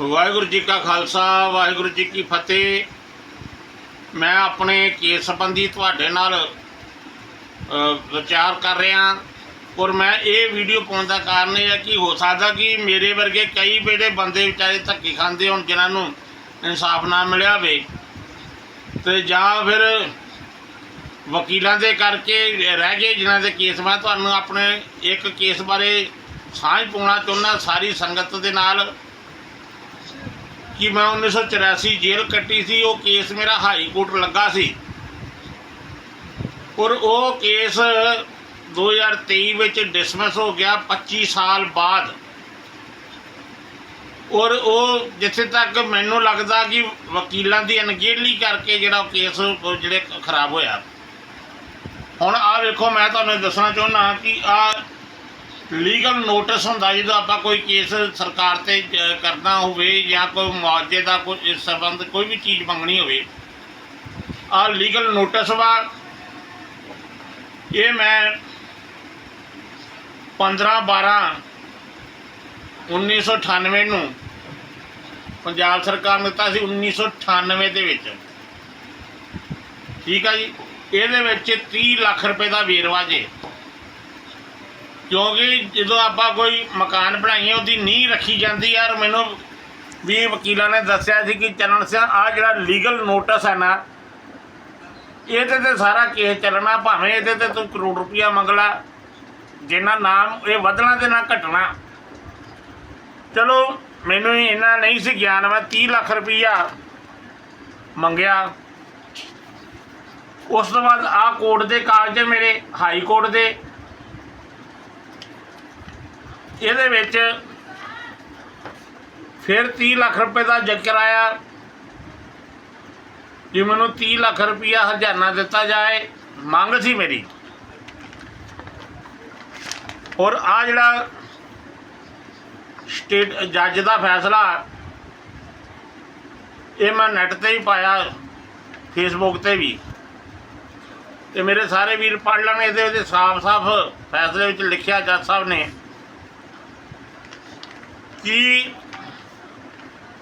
ਵਾਹਿਗੁਰੂ ਜੀ ਕਾ ਖਾਲਸਾ ਵਾਹਿਗੁਰੂ ਜੀ ਕੀ ਫਤਿਹ। ਮੈਂ ਆਪਣੇ ਕੇਸ ਸੰਬੰਧੀ ਤੁਹਾਡੇ ਨਾਲ ਅ, ਵਿਚਾਰ ਕਰ ਰਿਹਾ ਔਰ ਮੈਂ ਇਹ ਵੀਡੀਓ ਪਾਉਣ ਦਾ ਕਾਰਨ ਇਹ ਹੈ ਕਿ ਹੋ ਸਕਦਾ ਕਿ ਮੇਰੇ ਵਰਗੇ ਕਈ ਬੇੜੇ ਬੰਦੇ ਵਿਚਾਰੇ ਧੱਕੇ ਖਾਂਦੇ ਹੋਣ ਜਿਨ੍ਹਾਂ ਨੂੰ ਇਨਸਾਫ ਨਾ ਮਿਲਿਆ ਹੋਵੇ। ਤੇ ਜਾਂ ਫਿਰ ਵਕੀਲਾਂ ਦੇ ਕਰਕੇ ਰਹਿ ਗਏ ਜਿਨ੍ਹਾਂ ਦੇ ਕੇਸ ਮੈਂ ਤੁਹਾਨੂੰ ਆਪਣੇ ਇੱਕ ਕੇਸ ਬਾਰੇ ਸਾਂਝ ਪਾਉਣਾ ਚਾਹੁੰਦਾ ਸਾਰੀ ਸੰਗਤ ਦੇ ਨਾਲ। ਕਿ ਮੈਂ 1984 ਜੇਲ੍ਹ ਕੱਟੀ ਸੀ, ਉਹ ਕੇਸ ਮੇਰਾ ਹਾਈ ਕੋਰਟ ਲੱਗਾ ਸੀ। ਔਰ ਉਹ ਕੇਸ 2023 ਵਿੱਚ ਡਿਸਮਿਸ ਹੋ ਗਿਆ 25 ਸਾਲ ਬਾਅਦ। ਔਰ ਉਹ ਜਿੱਥੇ ਤੱਕ ਮੈਨੂੰ ਲੱਗਦਾ ਕਿ ਵਕੀਲਾਂ ਦੀ ਅਣਗਹਿਲੀ ਕਰਕੇ ਜਿਹੜਾ ਉਹ ਕੇਸ ਜਿਹੜੇ ਖਰਾਬ ਹੋਇਆ। ਹੁਣ ਆ ਵੇਖੋ, ਮੈਂ ਤੁਹਾਨੂੰ ਦੱਸਣਾ ਚਾਹੁੰਦਾ ਕਿ ਆ ਲੀਗਲ ਨੋਟਿਸ ਹੁੰਦਾ ਜਦੋਂ ਆਪਾਂ ਕੋਈ ਕੇਸ ਸਰਕਾਰ ਤੇ ਅ, ਕਰਨਾ ਹੋਵੇ ਜਾਂ ਕੋਈ ਮੁਆਵਜ਼ੇ ਦਾ ਕੋਈ ਇਸ ਸੰਬੰਧ ਕੋਈ ਵੀ ਚੀਜ਼ ਮੰਗਣੀ ਹੋਵੇ ਆ ਲੀਗਲ ਨੋਟਿਸ ਵਾ। ਇਹ ਮੈਂ 15 12 1998 ਨੂੰ ਪੰਜਾਬ ਸਰਕਾਰ ਨੇ ਦਿੱਤਾ ਸੀ 1998 ਦੇ ਵਿੱਚ। ਠੀਕ ਆ ਜੀ? ਇਹਦੇ ਵਿੱਚ 30 ਲੱਖ ਰੁਪਏ ਦਾ ਵੇਰਵਾ ਜੇ। ਕਿਉਂਕਿ ਜਦੋਂ ਆਪਾਂ ਕੋਈ ਮਕਾਨ ਬਣਾਈਏ, ਉਹਦੀ ਨੀਂਹ ਰੱਖੀ ਜਾਂਦੀ ਯਾਰ ਮੈਨੂੰ ਵੀ ਵਕੀਲਾਂ ਨੇ ਦੱਸਿਆ ਸੀ ਕਿ ਚਰਨ ਸਿੰਘ ਆ ਜਿਹੜਾ ਲੀਗਲ ਨੋਟਿਸ ਹੈ ਨਾ, ਇਹਦੇ ਤੇ ਸਾਰਾ ਕੇਸ ਚੱਲਣਾ, ਭਾਵੇਂ ਇਹਦੇ ਤੇ ਤੂੰ ਕਰੋੜ ਰੁਪਇਆ ਮੰਗਲਾ, ਜਿੰਨਾ ਨਾਮ ਇਹ ਵਧਣਾ ਤੇ ਨਾ ਘਟਣਾ। ਚਲੋ, ਮੈਨੂੰ ਇਹਨਾਂ ਨਹੀਂ ਸੀ ਗਿਆਨ, ਮੈਂ 30 ਲੱਖ ਰੁਪਇਆ ਮੰਗਿਆ। ਉਸ ਤੋਂ ਬਾਅਦ ਆ ਕੋਰਟ ਦੇ ਕਾਗਜ਼ ਮੇਰੇ ਹਾਈ ਕੋਰਟ ਦੇ ਇਹਦੇ ਵਿੱਚ ਫਿਰ 30 ਲੱਖ ਰੁਪਏ ਦਾ ਜ਼ਿਕਰ ਆਇਆ ਕਿ ਮੈਨੂੰ 30 ਲੱਖ ਰੁਪਇਆ ਹਰਜਾਨਾ ਦਿੱਤਾ ਜਾਏ, ਮੰਗ ਸੀ ਮੇਰੀ। ਔਰ ਆ ਜਿਹੜਾ ਸਟੇਟ ਜੱਜ ਦਾ ਫੈਸਲਾ, ਇਹ ਮੈਂ ਨੈਟ ਤੇ ਹੀ ਪਾਇਆ ਫੇਸਬੁੱਕ ਤੇ ਵੀ। ਤੇ ਮੇਰੇ ਸਾਰੇ ਵੀਰ ਪੜ੍ਹ ਲੈਣ, ਇਹਦੇ ਵਿੱਚ ਸਾਫ਼-ਸਾਫ਼ ਫੈਸਲੇ ਵਿੱਚ ਲਿਖਿਆ ਜੱਜ ਸਾਹਿਬ ਨੇ। ਕਿ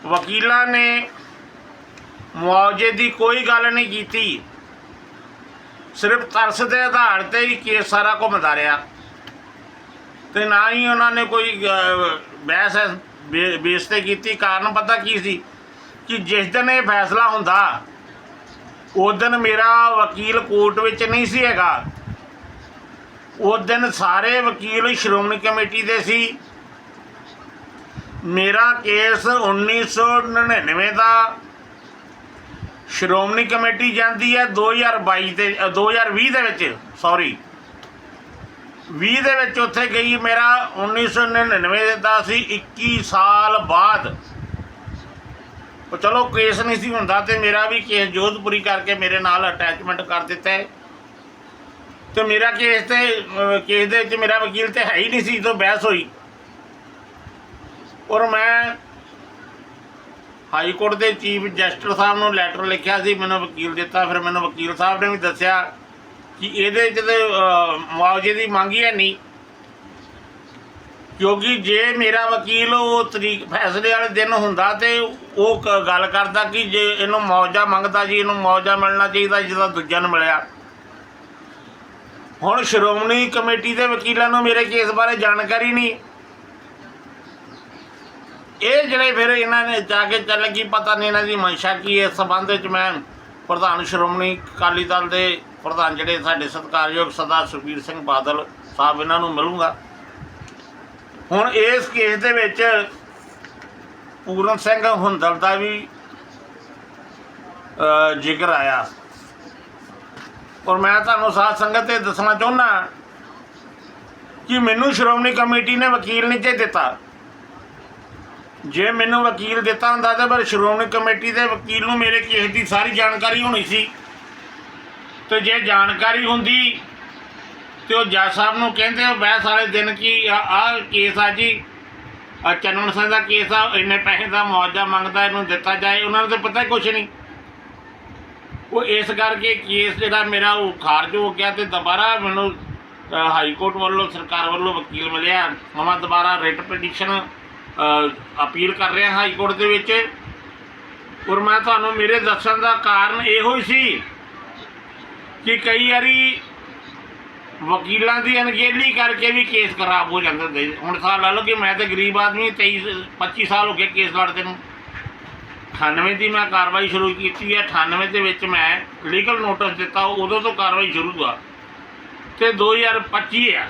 ਵਕੀਲਾਂ ਨੇ ਮੁਆਵਜ਼ੇ ਦੀ ਕੋਈ ਗੱਲ ਨਹੀਂ ਕੀਤੀ। ਸਿਰਫ ਤਰਸ ਦੇ ਆਧਾਰ ਤੇ ਹੀ ਕੇਸ ਸਾਰਾ ਘੁੰਮਦਾ ਰਿਹਾ ਤੇ ਨਾ ਹੀ ਉਹਨਾਂ ਨੇ ਕੋਈ ਬਹਿਸ ਬੇ- ਬੇਸ ਤੇ ਕੀਤੀ। ਕਾਰਨ ਪਤਾ ਕੀ ਸੀ ਕਿ ਜਿਸ ਦਿਨ ਇਹ ਫੈਸਲਾ ਹੁੰਦਾ, ਉਸ ਦਿਨ ਮੇਰਾ ਵਕੀਲ ਕੋਰਟ ਵਿੱਚ ਨਹੀਂ ਸੀ ਹੈਗਾ। ਉਸ ਦਿਨ ਸਾਰੇ ਵਕੀਲ ਸ਼੍ਰੋਮਣੀ ਕਮੇਟੀ ਦੇ ਸੀ। ਮੇਰਾ ਕੇਸ 1999 ਦਾ ਸ਼੍ਰੋਮਣੀ ਕਮੇਟੀ ਜਾਂਦੀ ਹੈ 2022 ਦੇ ਅ, 2020 ਦੇ ਵਿੱਚ ਸੌਰੀ 20 ਦੇ ਵਿੱਚ ਉੱਥੇ ਗਈ ਮੇਰਾ 1999 ਦਾ ਸੀ 21 ਸਾਲ ਬਾਅਦ। ਉਹ ਚਲੋ ਕੇਸ ਨਹੀਂ ਸੀ ਹੁੰਦਾ ਤੇ ਮੇਰਾ ਵੀ ਕੇਸ ਜੋਧਪੁਰੀ ਕਰਕੇ ਮੇਰੇ ਨਾਲ ਅਟੈਚਮੈਂਟ ਕਰ ਦਿੱਤਾ ਹੈ। ਤੇ ਮੇਰਾ ਕੇਸ ਤੇ ਕੇਸ ਦੇ ਵਿੱਚ ਮੇਰਾ ਵਕੀਲ ਤੇ ਹੈ ਹੀ ਨਹੀਂ ਸੀ ਜਦੋਂ ਬਹਿਸ ਹੋਈ। ਔਰ ਮੈਂ ਹਾਈ ਕੋਰਟ ਦੇ ਚੀਫ ਜਸਟਿਸ ਸਾਹਿਬ ਨੂੰ ਲੈਟਰ ਲਿਖਿਆ ਸੀ, ਮੈਨੂੰ ਵਕੀਲ ਦਿੱਤਾ, ਫਿਰ ਮੈਨੂੰ ਵਕੀਲ ਸਾਹਿਬ ਨੇ ਵੀ ਦੱਸਿਆ ਕਿ ਇਹਦੇ 'ਚ ਤੇ ਮੁਆਵਜ਼ੇ ਦੀ ਮੰਗ ਹੀ ਹੈ ਨਹੀਂ। ਕਿਉਂਕਿ ਜੇ ਮੇਰਾ ਵਕੀਲ ਉਹ ਤਰੀਕ, ਫੈਸਲੇ ਵਾਲੇ ਦਿਨ ਹੁੰਦਾ ਤੇ ਉਹ ਕ- ਗੱਲ ਕਰਦਾ ਕਿ ਜੇ ਇਹਨੂੰ ਮੁਆਵਜ਼ਾ ਮੰਗਦਾ ਜੀ, ਇਹਨੂੰ ਮੁਆਵਜ਼ਾ ਮਿਲਣਾ ਚਾਹੀਦਾ ਜਿਹਦਾ ਦੂਜਿਆਂ ਨੂੰ ਮਿਲਿਆ। ਹੁਣ ਸ਼੍ਰੋਮਣੀ ਕਮੇਟੀ ਦੇ ਵਕੀਲਾਂ ਨੂੰ ਮੇਰੇ ਕੇਸ ਬਾਰੇ ਜਾਣਕਾਰੀ ਨਹੀਂ। ਇਹ ਜਿਹੜੇ ਫਿਰ ਇਹਨਾਂ ਨੇ ਜਾ ਕੇ ਚੱਲ ਗਈ, ਪਤਾ ਨਹੀਂ ਇਹਨਾਂ ਦੀ ਮਨਸ਼ਾ ਕੀ ਹੈ। ਇਸ ਸੰਬੰਧ ਵਿੱਚ ਮੈਂ ਪ੍ਰਧਾਨ ਸ਼੍ਰੋਮਣੀ ਅਕਾਲੀ ਦਲ ਦੇ ਪ੍ਰਧਾਨ ਜਿਹੜੇ ਸਾਡੇ ਸਤਿਕਾਰਯੋਗ ਸਰਦਾਰ ਸੁਖਬੀਰ ਸਿੰਘ ਬਾਦਲ ਸਾਹਿਬ, ਇਹਨਾਂ ਨੂੰ ਮਿਲੂੰਗਾ। ਹੁਣ ਇਸ ਕੇਸ ਦੇ ਵਿੱਚ ਪੂਰਨ ਸਿੰਘ ਹੁੰਦਲ ਦਾ ਵੀ ਜ਼ਿਕਰ ਆਇਆ। ਔਰ ਮੈਂ ਤੁਹਾਨੂੰ ਸਾਧ ਸੰਗਤ ਤੇ ਦੱਸਣਾ ਚਾਹੁੰਦਾ ਕਿ ਮੈਨੂੰ ਸ਼੍ਰੋਮਣੀ ਕਮੇਟੀ ਨੇ ਵਕੀਲ ਨਹੀਂ ਦਿੱਤਾ। ਜੇ ਮੈਨੂੰ ਵਕੀਲ ਦਿੱਤਾ ਹੁੰਦਾ ਤਾਂ ਪਰ ਸ਼੍ਰੋਮਣੀ ਕਮੇਟੀ ਦੇ ਵਕੀਲ ਨੂੰ ਮੇਰੇ ਕੇਸ ਦੀ ਸਾਰੀ ਜਾਣਕਾਰੀ ਹੋਣੀ ਸੀ। ਤੇ ਜੇ ਜਾਣਕਾਰੀ ਹੁੰਦੀ ਤੇ ਉਹ ਜੱਜ ਸਾਹਿਬ ਨੂੰ ਕਹਿੰਦੇ, ਉਹ ਬਹਿਸ ਵਾਲੇ ਦਿਨ ਕੀ ਆਹ ਕੇਸ ਆ ਜੀ। ਆ ਚੰਨਣ ਸਿੰਘ ਦਾ ਕੇਸ ਆ, ਇੰਨੇ ਪੈਸੇ ਦਾ ਮੁਆਵਜ਼ਾ ਮੰਗਦਾ, ਇਹਨੂੰ ਦਿੱਤਾ ਜਾਏ, ਉਹਨਾਂ ਨੂੰ ਤਾਂ ਪਤਾ ਹੀ ਕੁਛ ਨਹੀਂ। ਉਹ ਇਸ ਕਰਕੇ ਕੇਸ ਜਿਹੜਾ ਮੇਰਾ, ਉਹ ਖਾਰਜ ਹੋ ਗਿਆ ਤੇ ਦੁਬਾਰਾ ਮੈਨੂੰ ਹਾਈ ਕੋਰਟ ਵੱਲੋਂ, ਸਰਕਾਰ ਵੱਲੋਂ ਵਕੀਲ ਮਿਲਿਆ। ਹੁਣ ਮੈਂ ਦੁਬਾਰਾ ਰਿਟ ਪਟੀਸ਼ਨ ਅਪੀਲ ਕਰ ਰਿਹਾ ਹਾਈ ਕੋਰਟ ਦੇ ਵਿੱਚ ਔਰ ਮੈਂ ਤੁਹਾਨੂੰ ਮੇਰੇ ਦੱਸਣ ਦਾ ਕਾਰਨ ਇਹੋ ਹੀ ਸੀ ਕਿ ਕਈ ਵਾਰੀ ਵਕੀਲਾਂ ਦੀ ਅਣਗਹਿਲੀ ਕਰਕੇ ਵੀ ਕੇਸ ਖਰਾਬ ਹੋ ਜਾਂਦੇ ਹੁਣ ਸਾਲ ਲਾ ਲਓ ਕਿ ਮੈਂ ਤਾਂ ਗਰੀਬ ਆਦਮੀ 23 25 ਸਾਲ ਹੋ ਗਏ ਕੇਸ ਲੜਦੇ ਨੂੰ। 98 ਦੀ ਮੈਂ ਕਾਰਵਾਈ ਸ਼ੁਰੂ ਕੀਤੀ ਹੈ 98 ਦੇ ਵਿੱਚ ਮੈਂ ਲੀਗਲ ਨੋਟਿਸ ਦਿੱਤਾ, ਉਦੋਂ ਤੋਂ ਕਾਰਵਾਈ ਸ਼ੁਰੂ ਆ। ਤੇ 2025 ਆ।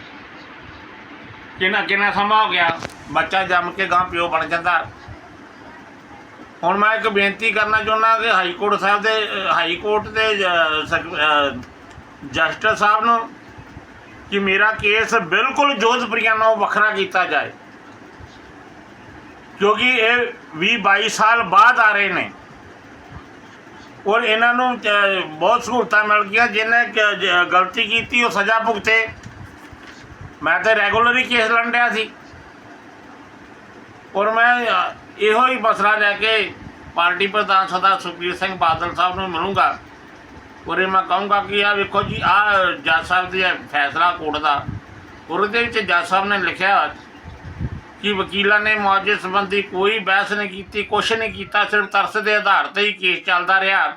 ਕਿੰਨਾ ਕਿੰਨਾ ਸਮਾਂ ਹੋ ਗਿਆ? ਬੱਚਾ ਜੰਮ ਕੇ ਗਾਂ ਪਿਓ ਬਣ ਜਾਂਦਾ। ਹੁਣ ਮੈਂ ਇੱਕ ਬੇਨਤੀ ਕਰਨਾ ਚਾਹੁੰਦਾ ਕਿ ਹਾਈ ਕੋਰਟ ਸਾਹਿਬ ਦੇ, ਹਾਈ ਕੋਰਟ ਦੇ ਜਸਟਿਸ ਸਾਹਿਬ ਨੂੰ ਕਿ ਮੇਰਾ ਕੇਸ ਬਿਲਕੁਲ ਜੋਧਪੁਰੀਆਂ ਨਾਲੋਂ ਵੱਖਰਾ ਕੀਤਾ ਜਾਏ। ਕਿਉਂਕਿ ਇਹ 20 22 ਸਾਲ ਬਾਅਦ ਆ ਰਹੇ ਨੇ। ਔਰ ਇਹਨਾਂ ਨੂੰ ਬਹੁਤ ਸਹੂਲਤਾਂ ਮਿਲ ਗਈਆਂ। ਜਿਹਨੇ ਗਲਤੀ ਕੀਤੀ, ਉਹ ਸਜ਼ਾ ਭੁਗਤੇ। ਮੈਂ ਤਾਂ ਰੈਗੂਲਰ ਹੀ ਕੇਸ ਲੰਡਿਆ ਸੀ। ਔਰ ਮੈਂ ਇਹੋ ਹੀ ਮਸਲਾ ਲੈ ਕੇ ਪਾਰਟੀ ਪ੍ਰਧਾਨ ਸਰਦਾਰ ਸੁਖਬੀਰ ਸਿੰਘ ਬਾਦਲ ਸਾਹਿਬ ਨੂੰ ਮਿਲੂੰਗਾ। ਔਰ ਇਹ ਮੈਂ ਕਹੂੰਗਾ ਕਿ ਆ ਵੇਖੋ ਜੀ ਆ ਜੱਜ ਸਾਹਿਬ ਦੇ ਫੈਸਲਾ ਕੋਰਟ ਦਾ ਉਹਦੇ ਵਿੱਚ ਜੱਜ ਸਾਹਿਬ ਨੇ ਲਿਖਿਆ ਕਿ ਵਕੀਲਾਂ ਨੇ ਮੁਆਵਜ਼ੇ ਸੰਬੰਧੀ ਕੋਈ ਬਹਿਸ ਨਹੀਂ ਕੀਤੀ, ਕੁਛ ਨਹੀਂ ਕੀਤਾ, ਸਿਰਫ ਤਰਸ ਦੇ ਆਧਾਰ ਤੇ ਹੀ ਕੇਸ ਚੱਲਦਾ ਰਿਹਾ।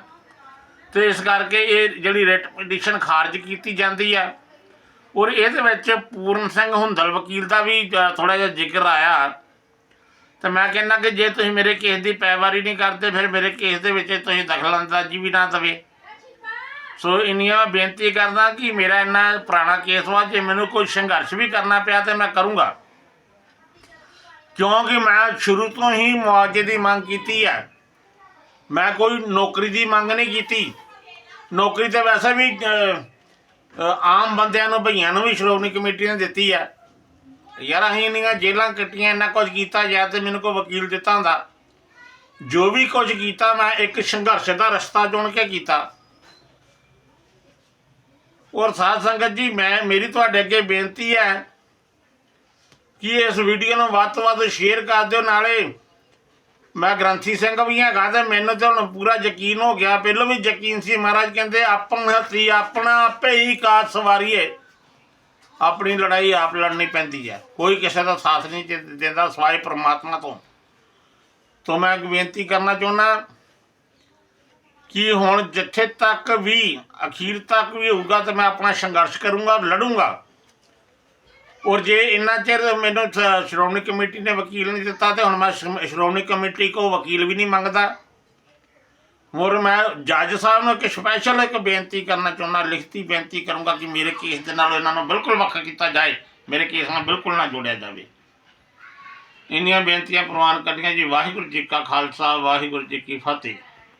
ਤੇ ਇਸ ਕਰਕੇ ਇਹ ਜਿਹੜੀ ਰਿਟ ਪਟੀਸ਼ਨ ਖਾਰਜ ਕੀਤੀ ਜਾਂਦੀ ਹੈ। ਔਰ ਇਹਦੇ ਵਿੱਚ ਪੂਰਨ ਸਿੰਘ ਹੁੰਦਲ ਵਕੀਲ ਦਾ ਵੀ ਥੋੜਾ ਜਿਹਾ ਜ਼ਿਕਰ ਆਇਆ। ਤਾਂ ਮੈਂ ਕਹਿੰਦਾ ਕਿ ਜੇ ਤੁਸੀਂ ਮੇਰੇ ਕੇਸ ਦੀ ਪੈਵਾਰੀ ਨਹੀਂ ਕਰਦੇ, ਫਿਰ ਮੇਰੇ ਕੇਸ ਦੇ ਵਿੱਚ ਤੁਸੀਂ ਦਖਲਅੰਦਾਜ਼ੀ ਵੀ ਨਾ ਦੇਵੇ। ਸੋ ਇੰਨੀਆਂ ਮੈਂ ਬੇਨਤੀ ਕਰਦਾ ਕਿ ਮੇਰਾ ਇੰਨਾ ਪੁਰਾਣਾ ਕੇਸ ਵਾ, ਜੇ ਮੈਨੂੰ ਕੋਈ ਸੰਘਰਸ਼ ਵੀ ਕਰਨਾ ਪਿਆ ਤੇ ਮੈਂ ਕਰੂੰਗਾ। ਕਿਉਂਕਿ ਮੈਂ ਸ਼ੁਰੂ ਤੋਂ ਹੀ ਮੁਆਵਜ਼ੇ ਦੀ ਮੰਗ ਕੀਤੀ ਹੈ। ਮੈਂ ਕੋਈ ਨੌਕਰੀ ਦੀ ਮੰਗ ਨਹੀਂ ਕੀਤੀ। ਨੌਕਰੀ ਤੇ ਵੈਸੇ ਵੀ ਆਮ ਬੰਦਿਆਂ ਨੂੰ, ਭਈਆਂ ਨੂੰ ਵੀ ਸ਼੍ਰੋਮਣੀ ਕਮੇਟੀ ਨੇ ਦਿੱਤੀ ਹੈ ਯਾਰ ਅਸੀਂ ਇੰਨੀਆਂ ਜੇਲਾਂ ਕੱਟੀਆਂ, ਇੰਨਾ ਕੁਝ ਕੀਤਾ, ਜਾਂ ਤੇ ਮੈਨੂੰ ਕੋਈ ਵਕੀਲ ਦਿੱਤਾ ਹੁੰਦਾ। ਜੋ ਵੀ ਕੁਝ ਕੀਤਾ, ਮੈਂ ਇੱਕ ਸੰਘਰਸ਼ ਦਾ ਰਸਤਾ ਚੁਣ ਕੇ ਕੀਤਾ। ਔਰ ਸਾਧ ਸੰਗਤ ਜੀ, ਮੈਂ, ਮੇਰੀ ਤੁਹਾਡੇ ਅੱਗੇ ਬੇਨਤੀ ਹੈ ਕਿ ਇਸ ਵੀਡੀਓ ਨੂੰ ਵੱਧ ਤੋਂ ਵੱਧ ਸ਼ੇਅਰ ਕਰ ਦਿਓ, ਨਾਲੇ ਮੈਂ ਗ੍ਰੰਥੀ ਸਿੰਘ ਵੀ ਹੈਗਾ ਤੇ ਮੈਨੂੰ ਤੇ ਹੁਣ ਪੂਰਾ ਯਕੀਨ ਹੋ ਗਿਆ, ਪਹਿਲਾਂ ਵੀ ਯਕੀਨ ਸੀ ਮਹਾਰਾਜ ਕਹਿੰਦੇ, ਆਪਣ ਹੱਥੀ, ਆਪਣਾ ਆਪੇ ਹੀ ਕਾਜ ਸਵਾਰੀਏ। ਆਪਣੀ ਲੜਾਈ ਆਪ ਲੜਨੀ ਪੈਂਦੀ ਹੈ। ਕੋਈ ਕਿਸੇ ਦਾ ਸਾਥ ਨਹੀਂ ਦਿੰਦਾ ਸਵਾਏ ਪ੍ਰਮਾਤਮਾ ਤੋਂ। ਤੋਂ ਮੈਂ ਬੇਨਤੀ ਕਰਨਾ ਚਾਹੁੰਦਾ ਕਿ ਹੁਣ ਜਿੱਥੇ ਤੱਕ ਵੀ, ਅਖੀਰ ਤੱਕ ਵੀ ਹੋਊਗਾ ਤਾਂ ਮੈਂ ਆਪਣਾ ਸੰਘਰਸ਼ ਕਰੂੰਗਾ, ਲੜੂੰਗਾ। ਔਰ ਜੇ ਇੰਨਾ ਚਿਰ ਮੈਨੂੰ ਸ- ਸ਼੍ਰੋਮਣੀ ਕਮੇਟੀ ਨੇ ਵਕੀਲ ਨਹੀਂ ਦਿੱਤਾ ਤੇ ਹੁਣ ਮੈਂ ਸ਼੍ਰੋ- ਸ਼੍ਰੋਮਣੀ ਕਮੇਟੀ ਕੋ ਵਕੀਲ ਵੀ ਨਹੀਂ ਮੰਗਦਾ। ਹੋਰ ਮੈਂ ਜੱਜ ਸਾਹਿਬ ਨੂੰ ਇੱਕ ਸਪੈਸ਼ਲ ਇੱਕ ਬੇਨਤੀ ਕਰਨਾ ਚਾਹੁੰਦਾ, ਲਿਖਤੀ ਬੇਨਤੀ ਕਰੂੰਗਾ ਕਿ ਮੇਰੇ ਕੇਸ ਦੇ ਨਾਲ ਇਹਨਾਂ ਨੂੰ ਬਿਲਕੁਲ ਵੱਖ ਕੀਤਾ ਜਾਏ, ਮੇਰੇ ਕੇਸ ਨਾਲ ਬਿਲਕੁਲ ਨਾ ਜੋੜਿਆ ਜਾਵੇ। ਇੰਨੀਆਂ ਬੇਨਤੀਆਂ ਪ੍ਰਵਾਨ ਕਰਨੀਆਂ ਜੀ, ਵਾਹਿਗੁਰੂ ਜੀ ਕਾ ਖਾਲਸਾ, ਵਾਹਿਗੁਰੂ ਜੀ ਕੀ ਫਤਿਹ।